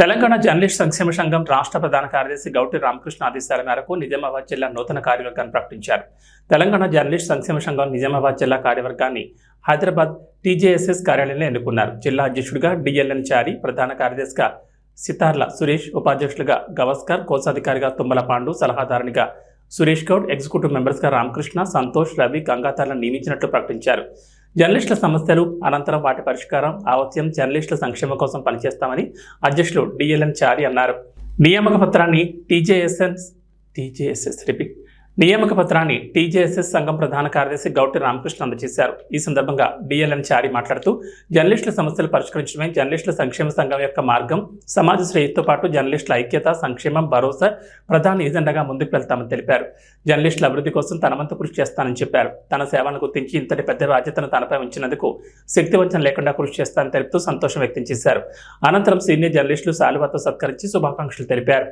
Telangana journalist సంక్షేమ సంఘం రాష్ట్ర ప్రధాన కార్యదర్శి గౌటి రామకృష్ణ ఆదేశాల మేరకు నిజామాబాద్ జిల్లా నూతన కార్యవర్గాన్ని ప్రకటించారు. తెలంగాణ జర్నలిస్ట్ సంక్షేమ సంఘం నిజామాబాద్ జిల్లా కార్యవర్గాన్ని హైదరాబాద్ టీజేఎస్ఎస్ కార్యాలయంలో ఎన్నుకున్నారు. జిల్లా అధ్యక్షుడిగా డిఎల్ఎన్ చారి ప్రధాన కార్యదర్శిగా సితార్ల సురేష్ ఉపాధ్యక్షులుగా గవస్కర్ కోశాధికారిగా తుమ్మల పాండు సలహాదారునిగా సురేష్ గౌడ్ ఎగ్జిక్యూటివ్ మెంబర్స్గా రామకృష్ణ సంతోష్ రవి గంగాధర్లను నియమించినట్లు ప్రకటించారు. జర్నలిస్టుల సమస్యలు అనంతరం వాటి పరిష్కారం ఆవత్యం జర్నలిస్టుల సంక్షేమం కోసం పనిచేస్తామని అధ్యక్షులు డిఎల్ఎన్ చారి అన్నారు. నియామక పత్రాన్ని టీజేఎస్ఎస్ టీజేఎస్ఎస్ రిపీట్ నియామక పత్రాన్ని టీజేఎస్ఎస్ సంఘం ప్రధాన కార్యదర్శి గౌటి రామకృష్ణ అందజేశారు. ఈ సందర్భంగా డిఎల్ఎన్ చారి మాట్లాడుతూ జర్నలిస్టుల సమస్యలు పరిష్కరించడమే జర్నలిస్టుల సంక్షేమ సంఘం యొక్క మార్గం. సమాజ శ్రేయస్తో పాటు జర్నలిస్టుల ఐక్యత సంక్షేమం భరోసా ప్రధాన ఎజెండాగా ముందుకు వెళ్తామని తెలిపారు. జర్నలిస్టుల అభివృద్ధి కోసం తనవంతు కృషి చేస్తానని చెప్పారు. తన సేవలను గుర్తించి ఇంతటి పెద్ద బాధ్యతను తనపై ఉంచినందుకు శక్తివంచన లేకుండా కృషి చేస్తానని తెలుపుతూ సంతోషం వ్యక్తం చేశారు. అనంతరం సీనియర్ జర్నలిస్టులు శాలువాతో సత్కరించి శుభాకాంక్షలు తెలిపారు.